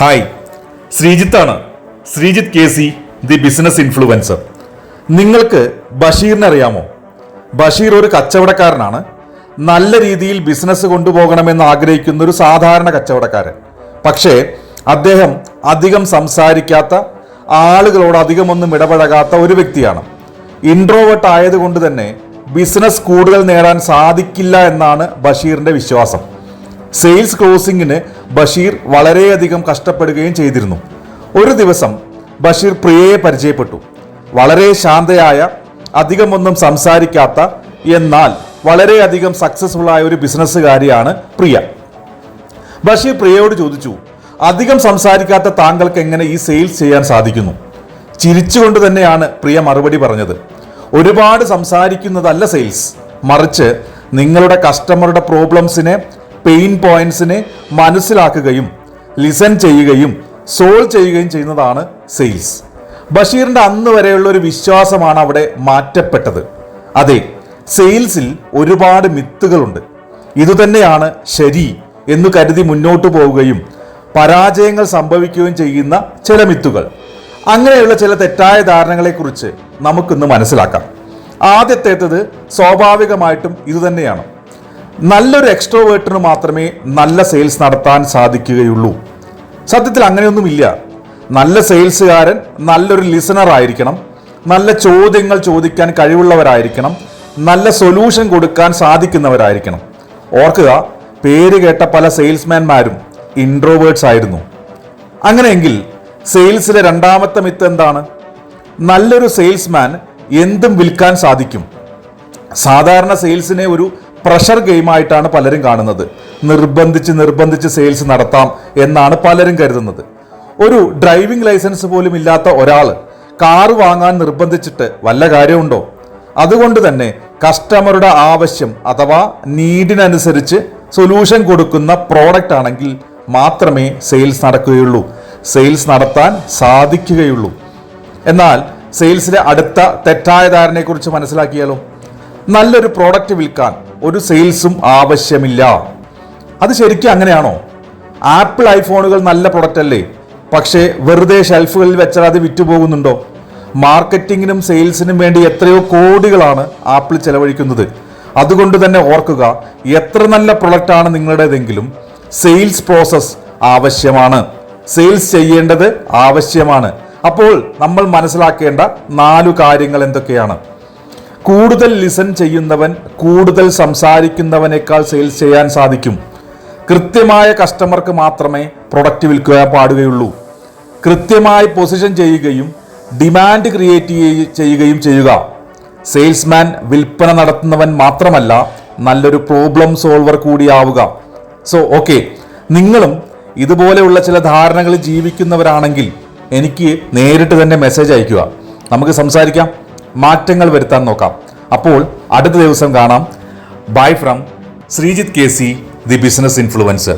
Hi. ശ്രീജിത്താണ്. Sreejith K C the business influencer. നിങ്ങൾക്ക് ബഷീറിനെ അറിയാമോ? ബഷീർ ഒരു കച്ചവടക്കാരനാണ്. നല്ല രീതിയിൽ ബിസിനസ് കൊണ്ടുപോകണമെന്ന് ആഗ്രഹിക്കുന്ന ഒരു സാധാരണ കച്ചവടക്കാരൻ. പക്ഷേ അദ്ദേഹം അധികം സംസാരിക്കാത്ത ആളുകളോട് അധികമൊന്നും ഇടപഴകാത്ത ഒരു വ്യക്തിയാണ്. ഇൻട്രോവേർട്ട് ആയതുകൊണ്ട് തന്നെ ബിസിനസ് കൂടുതൽ നേടാൻ സാധിക്കില്ല എന്നാണ് ബഷീറിന്റെ വിശ്വാസം. സെയിൽസ് ക്ലോസിംഗിന് ബഷീർ വളരെയധികം കഷ്ടപ്പെടുകയും ചെയ്തിരുന്നു. ഒരു ദിവസം ബഷീർ പ്രിയയെ പരിചയപ്പെട്ടു. വളരെ ശാന്തയായ അധികമൊന്നും സംസാരിക്കാത്ത എന്നാൽ വളരെയധികം സക്സസ്ഫുൾ ആയ ഒരു ബിസിനസ്സുകാരിയാണ് പ്രിയ. ബഷീർ പ്രിയയോട് ചോദിച്ചു അധികം സംസാരിക്കാത്ത താങ്കൾക്ക് എങ്ങനെ ഈ സെയിൽസ് ചെയ്യാൻ സാധിക്കുന്നു? ചിരിച്ചുകൊണ്ട് തന്നെയാണ് പ്രിയ മറുപടി പറഞ്ഞത്. ഒരുപാട് സംസാരിക്കുന്നതല്ല സെയിൽസ് മറിച്ച് നിങ്ങളുടെ കസ്റ്റമറുടെ പ്രോബ്ലംസിനെ പെയിൻ പോയിന്റ്സിനെ മനസ്സിലാക്കുകയും ലിസൺ ചെയ്യുകയും സോൾവ് ചെയ്യുകയും ചെയ്യുന്നതാണ് സെയിൽസ് ബഷീറിന്റെ അന്ന് വരെയുള്ള ഒരു വിശ്വാസമാണ് അവിടെ മാറ്റപ്പെട്ടത്. അതെ സെയിൽസിൽ ഒരുപാട് മിത്തുകളുണ്ട്. ഇതുതന്നെയാണ് ശരി എന്ന് കരുതി മുന്നോട്ട് പോവുകയും പരാജയങ്ങൾ സംഭവിക്കുകയും ചെയ്യുന്ന ചില മിത്തുകൾ. അങ്ങനെയുള്ള ചില തെറ്റായ ധാരണകളെക്കുറിച്ച് നമുക്കിന്ന് മനസ്സിലാക്കാം. ആദ്യത്തേത് സ്വാഭാവികമായിട്ടും ഇതുതന്നെയാണ് നല്ലൊരു എക്സ്ട്രോവേർട്ടിന് മാത്രമേ നല്ല സെയിൽസ് നടത്താൻ സാധിക്കുകയുള്ളൂ. സത്യത്തിൽ അങ്ങനെയൊന്നുമില്ല. നല്ല സെയിൽസുകാരൻ നല്ലൊരു ലിസണർ ആയിരിക്കണം. നല്ല ചോദ്യങ്ങൾ ചോദിക്കാൻ കഴിവുള്ളവരായിരിക്കണം. നല്ല സൊല്യൂഷൻ കൊടുക്കാൻ സാധിക്കുന്നവരായിരിക്കണം. ഓർക്കുക പേര് കേട്ട പല സെയിൽസ്മാൻമാരും ഇൻട്രോവേർട്സ് ആയിരുന്നു. അങ്ങനെയെങ്കിൽ സെയിൽസിലെ രണ്ടാമത്തെ മിത്ത് എന്താണ്? നല്ലൊരു സെയിൽസ്മാൻ എന്തും വിൽക്കാൻ സാധിക്കും. സാധാരണ സെയിൽസിനെ ഒരു പ്രഷർ ഗെയിമായിട്ടാണ് പലരും കാണുന്നത്. നിർബന്ധിച്ച് നിർബന്ധിച്ച് സെയിൽസ് നടത്താം എന്നാണ് പലരും കരുതുന്നത്. ഒരു ഡ്രൈവിംഗ് ലൈസൻസ് പോലും ഇല്ലാത്ത ഒരാൾ കാർ വാങ്ങാൻ നിർബന്ധിച്ചിട്ട് വല്ല കാര്യമുണ്ടോ? അതുകൊണ്ട് തന്നെ കസ്റ്റമറുടെ ആവശ്യം അഥവാ നീഡിനനുസരിച്ച് സൊല്യൂഷൻ കൊടുക്കുന്ന പ്രോഡക്റ്റ് ആണെങ്കിൽ മാത്രമേ സെയിൽസ് നടക്കുകയുള്ളൂ. സെയിൽസ് നടത്താൻ സാധിക്കുകയുള്ളൂ. എന്നാൽ സെയിൽസിലെ അടുത്ത തെറ്റായ ധാരണയെക്കുറിച്ച് മനസ്സിലാക്കിയാലോ? നല്ലൊരു പ്രോഡക്റ്റ് വിൽക്കാൻ ഒരു സെയിൽസും ആവശ്യമില്ല. അത് ശരിക്കും അങ്ങനെയാണോ? ആപ്പിൾ ഐഫോണുകൾ നല്ല പ്രൊഡക്റ്റ് അല്ലേ? പക്ഷേ വെറുതെ ഷെൽഫുകളിൽ വെച്ചാൽ അത് വിറ്റുപോകുന്നുണ്ടോ? മാർക്കറ്റിങ്ങിനും സെയിൽസിനും വേണ്ടി എത്രയോ കോടികളാണ് ആപ്പിൾ ചെലവഴിക്കുന്നത്. അതുകൊണ്ട് തന്നെ ഓർക്കുക എത്ര നല്ല പ്രൊഡക്റ്റാണ് നിങ്ങളുടേതെങ്കിലും സെയിൽസ് പ്രോസസ് ആവശ്യമാണ്. സെയിൽസ് ചെയ്യേണ്ടത് ആവശ്യമാണ്. അപ്പോൾ നമ്മൾ മനസ്സിലാക്കേണ്ട നാലു കാര്യങ്ങൾ എന്തൊക്കെയാണ്? കൂടുതൽ ലിസൺ ചെയ്യുന്നവൻ കൂടുതൽ സംസാരിക്കുന്നവനേക്കാൾ സെയിൽസ് ചെയ്യാൻ സാധിക്കും. കൃത്യമായ കസ്റ്റമർക്ക് മാത്രമേ പ്രൊഡക്റ്റ് വിൽക്കുക പാടുകയുള്ളൂ. കൃത്യമായി പൊസിഷൻ ചെയ്യുകയും ഡിമാൻഡ് ക്രിയേറ്റ് ചെയ്യുകയും ചെയ്യുക. സെയിൽസ്മാൻ വിൽപ്പന നടത്തുന്നവൻ മാത്രമല്ല നല്ലൊരു പ്രോബ്ലം സോൾവർ കൂടിയാവുക സോ ഓക്കെ നിങ്ങളും ഇതുപോലെയുള്ള ചില ധാരണകൾ ജീവിക്കുന്നവരാണെങ്കിൽ എനിക്ക് നേരിട്ട് തന്നെ മെസ്സേജ് അയയ്ക്കുക. നമുക്ക് സംസാരിക്കാം. മാറ്റങ്ങൾ വരുത്താൻ നോക്കാം. അപ്പോൾ അടുത്ത ദിവസം കാണാം. Bye from Sreejith K C the business influencer